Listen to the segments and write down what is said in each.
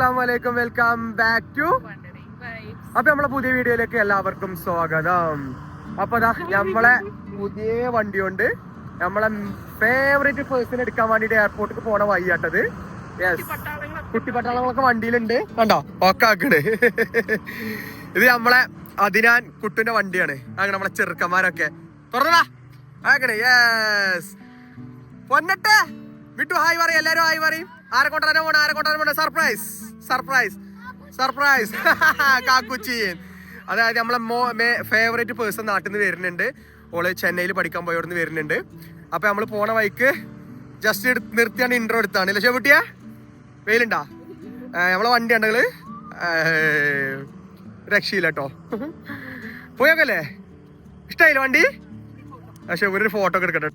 അസ്സാം welcome back to അപ്പൊ നമ്മളെ പുതിയ വീഡിയോയിലേക്ക് എല്ലാവർക്കും സ്വാഗതം. അപ്പൊ നമ്മളെ പുതിയ വണ്ടി വണ്ടിയുണ്ട്. നമ്മളെ ഫേവറേറ്റ് പേഴ്സൺ എടുക്കാൻ വേണ്ടിട്ട് എയർപോർട്ടിൽ പോണ വഴിയാട്ടത്. യെസ് കുട്ടി പട്ടാളങ്ങളൊക്കെ വണ്ടിയിലുണ്ട്. കണ്ടോ? ഒക്കെ ആക്കണ്. ഇത് നമ്മളെ അതിനാൻ കുട്ടുന്റെ വണ്ടിയാണ്. അങ്ങനെ നമ്മളെ ചെറുക്കന്മാരൊക്കെ. തുറന്നടാ. ആക്കണേ. യെസ് പൊന്നട്ടെ വിട്ടു. ഹായ് പറയും. എല്ലാരും ഹായ് പറയും. ആരെ കൊണ്ടുവരാൻ പോണ ആരെ കൊണ്ടുവരാൻ പോണ. സർപ്രൈസ് സർപ്രൈസ് സർപ്രൈസ് കാക്കുച്ചിയൻ. അതായത് നമ്മളെ മോ മേ ഫേവറേറ്റ് പേഴ്സൺ നാട്ടിൽ നിന്ന് വരുന്നുണ്ട്. ഓൾ ചെന്നൈയിൽ പഠിക്കാൻ പോയോടുന്ന് വരുന്നുണ്ട്. അപ്പൊ നമ്മൾ പോണ വൈക്ക് ജസ്റ്റ് നിർത്തിയാണ് ഇൻട്രോ എടുത്താണ്. ലക്ഷ കുട്ടിയ വെയിലുണ്ടാ? നമ്മളെ വണ്ടി ഉണ്ടെങ്കിൽ രക്ഷയില്ല കേട്ടോ പോയോക്കല്ലേ ഇഷ്ടമായില്ല വണ്ടി? പക്ഷെ ഒരു ഫോട്ടോ ഒക്കെ എടുക്കട്ടെ.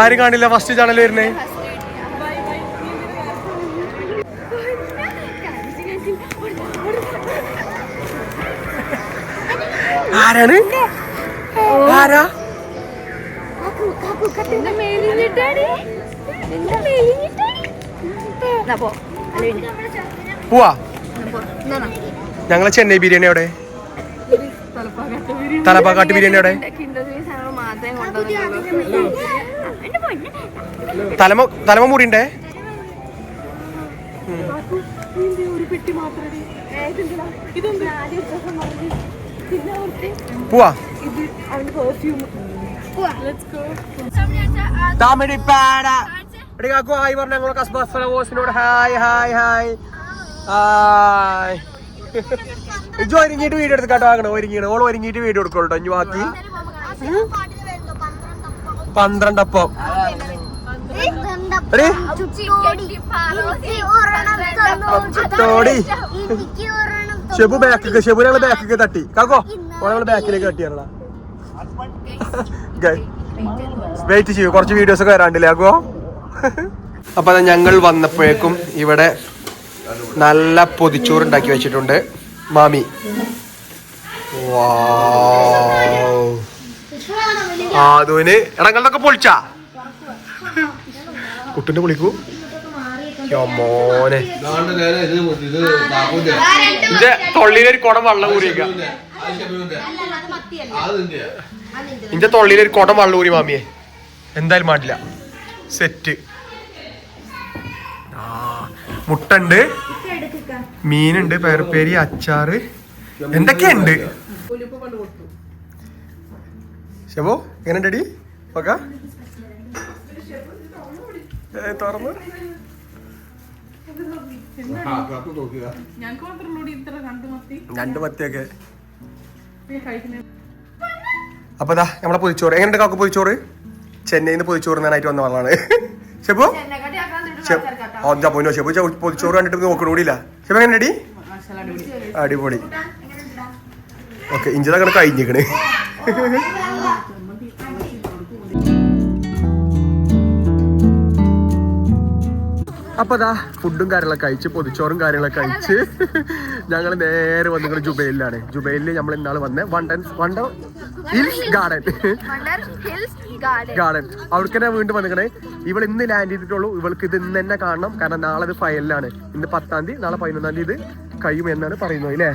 ആരും കാണില്ല? ഫസ്റ്റ് ചാനൽ വരുന്നേ. ആരാണ്? ആരാ. ഞങ്ങളെ ചെന്നൈ ബിരിയാണി അവിടെ തലപ്പാക്കാട്ട് ബിരിയാണി. അവിടെ തലമ തലമ പോവാ. എടി കാക്കു ഹായ് പറഞ്ഞ കസ്ബാസ് ഹായ് ഹായ് ഹായ്. ഹായ്. ഒരുങ്ങിയിട്ട് വീഡിയോ എടുത്ത് കേട്ടോ ആകണോ ഒരുങ്ങിയാണ് ഓൾ ഒരുങ്ങിയിട്ട് വീഡിയോ എടുക്കോട്ടോ ഇനി ബാക്കി. പന്ത്രണ്ടപ്പം. ചുറ്റോടി ഷെബു ബാക്കിക്ക് ഷെബു ഞങ്ങൾ ബാക്കിക്ക് തട്ടി. കാക്കോ ഞങ്ങൾ ബാക്കിലേക്ക് തട്ടിയാണോ വെയിറ്റ് ചെയ്യൂ. കുറച്ച് വീഡിയോസ് ഒക്കെ വരാണ്ടില്ലേ ആക്കോ അപ്പൊ ഞങ്ങൾ വന്നപ്പോഴേക്കും ഇവിടെ നല്ല പൊതിച്ചോറ് ഉണ്ടാക്കി വെച്ചിട്ടുണ്ട്. മാമി. വാവ്. ആദുവിന് ഇടങ്ങളൊക്കെ പൊളിച്ചാ. കുട്ടിന്റെ പൊളിക്കൂ മോനെ. ഇന്റെ തൊള്ളിയിലൊരു കുടം വെള്ളം നിന്റെയാ? ഇന്റെ തൊള്ളിയിലൊരു കുടം വെള്ളം ഊരി മാമിയെ. എന്തായാലും മാറ്റില്ല സെറ്റ്. ആ മുട്ടുണ്ട്. മീനുണ്ട് പേർപ്പേരി അച്ചാറ്. എന്തൊക്കെയുണ്ട്? ശബോ എങ്ങനെ ഡി ഓക്ക തുറന്നു. രണ്ട് മത്തിയൊക്കെ. അപ്പൊ ദാ നമ്മളെ പൊതിച്ചോറ് എങ്ങനെയുണ്ട് കാക്കു പൊതിച്ചോറ് ചെന്നൈയിൽ നിന്ന് പൊതിച്ചോറ് നാനായിട്ട് വന്ന ആളാണ്. ഷെബു? അഞ്ചാ പോയിനോ ഷെബു? പൊതിച്ചോറ് കണ്ടിട്ട് നോക്കണൂടിയില്ല ഷെബു എങ്ങനെ അടി അടിപൊളി. ഓക്കെ ഇഞ്ചിതൊക്കെ കഴിഞ്ഞിക്കണ് അപ്പൊ അതാ ഫുഡും കാര്യങ്ങളൊക്കെ കഴിച്ച് പൊതിച്ചോറും കാര്യങ്ങളൊക്കെ കഴിച്ച് ഞങ്ങൾ നേരെ വന്നു ജുബൈലിലാണ്. ജുബൈലിൽ നമ്മൾ ഇന്നാൾ വന്ന വണ്ടൻ വണ്ട ഹിൽസ് ഗാർഡൻ. ഗാർഡൻ. ഗാർഡൻ. അവിടേക്ക് തന്നെ വീണ്ടും വന്നിക്കണേ. ഇവൾ ഇന്ന് ലാൻഡ് ചെയ്തിട്ടുള്ളൂ. ഇവൾക്ക് ഇത് ഇന്ന് തന്നെ കാണണം. കാരണം നാളെ ഇത് ഫയലിലാണ് ഇന്ന് പത്താം തീയതി നാളെ പതിനൊന്നാം തീയതി ഇത് കഴിയുമെന്നാണ് പറയുന്നത് അല്ലേ?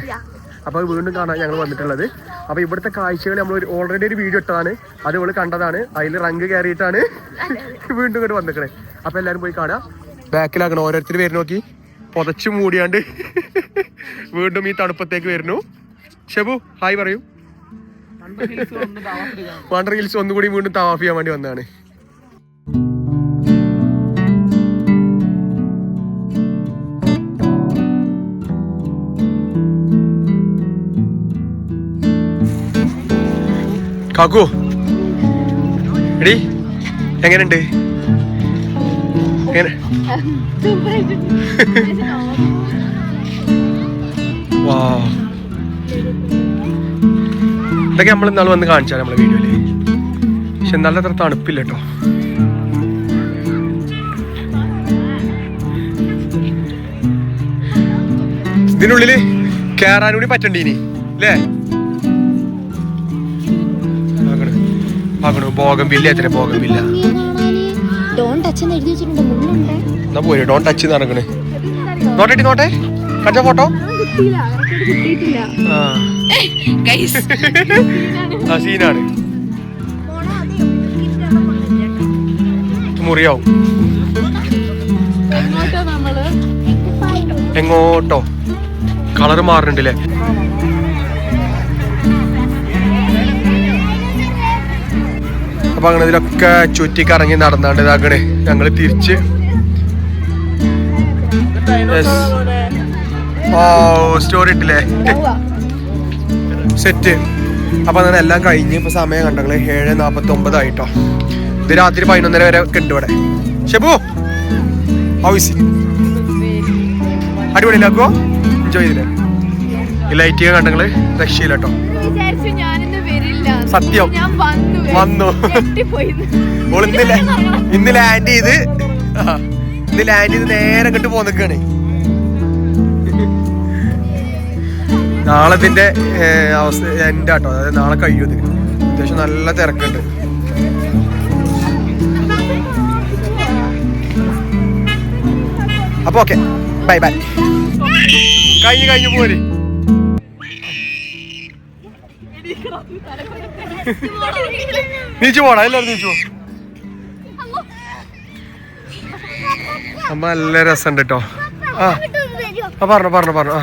അപ്പൊ വീണ്ടും കാണാൻ ഞങ്ങൾ വന്നിട്ടുള്ളത്. അപ്പൊ ഇവിടുത്തെ കാഴ്ചകൾ നമ്മൾ ഓൾറെഡി ഒരു വീഡിയോ ഇട്ടതാണ്. അത് ഇവൾ കണ്ടതാണ്. അതിൽ റങ്ക് കയറിയിട്ടാണ് വീണ്ടും ഇങ്ങോട്ട് വന്നിക്കണേ. അപ്പൊ എല്ലാരും പോയി കാണാം. ബാക്കിലാക്കണം ഓരോരുത്തർ വരുന്നു നോക്കി. പുതച്ചു മൂടിയാണ്ട് വീണ്ടും ഈ തണുപ്പത്തേക്ക് വരുന്നു. ഷെബു ഹായ് പറയൂ. വണ്ടർ ഹിൽസ് ഒന്നുകൂടി വീണ്ടും തവാഫ് ചെയ്യാൻ വേണ്ടി വന്നതാണ്. കാക്കു എടി എങ്ങനെയുണ്ട്? എങ്ങനെ വാ. ഇതൊക്കെ നമ്മൾ ഇന്നാൾ വന്ന് കാണിച്ചാൽ നമ്മളെ വീഡിയോയിൽ? പക്ഷെ എന്നാലും അത്ര തണുപ്പില്ല കേട്ടോ ഇതിനുള്ളിൽ കേറാൻ കൂടി പറ്റണ്ടീനി അല്ലേ ഭോഗം ബില്ല എത്ര ഭോഗം ബില്ല ഡോൺ ടച്ച് എന്ന് എഴുതി വെച്ചിട്ടുണ്ട്. മുള്ളുണ്ട്? എന്നാ പോരെ ഡോൺ ടച്ച് നടക്കണേ നോട്ടെ. കണ്ട ഫോട്ടോ ആ. ആ സീനാണ്. മുറിയാവും. എങ്ങോട്ടോ കളർ മാറുന്നുണ്ടല്ലേ? അപ്പൊ അങ്ങനെ ഇതിലൊക്കെ ചുറ്റി കറങ്ങി നടന്നാണ്ട് ഇതാക്കണേ ഞങ്ങൾ തിരിച്ച്. സ്റ്റോറി ഇട്ടില്ലേ? സെറ്റ് അപ്പൊ അങ്ങനെ എല്ലാം കഴിഞ്ഞ് ഇപ്പൊ സമയം കണ്ടങ്ങൾ ഏഴ് നാപ്പത്തി ഒമ്പതായിട്ടോ ഇത് രാത്രി പതിനൊന്നര വരെ ഒക്കെ ഉണ്ട് ഇവിടെ. ഷെബു! ഹൗസ് അടിപൊളിയിലാക്കോ എൻജോയ് ചെയ്തില്ലേ? ഈ ലൈറ്റ് കണ്ടങ്ങൾ രക്ഷയില്ല കേട്ടോ സത്യം. വന്നു. ഓൾ ഇന്ന് ലാൻഡ് ചെയ്ത് ഇന്ന് ലാൻഡ് ചെയ്ത് നേരെ ഇങ്ങോട്ട് പോന്നിക്കാണ് നാളെ ഇതിന്റെ അവസ്ഥ എന്റെ ആട്ടോ അതായത് നാളെ കഴിയും ഇത്. അത്യാവശ്യം നല്ല തിരക്കുണ്ട്. അപ്പൊ ഓക്കെ ബൈ ബൈ കഴിഞ്ഞ് കഴിഞ്ഞ് പോര്. നീച്ചു പോടാ എല്ലാവരും നീച്ചു പോ. അമ്മ നല്ല രസമുണ്ട് കേട്ടോ ആ ആ പറഞ്ഞോ പറഞ്ഞോ പറഞ്ഞു ആ.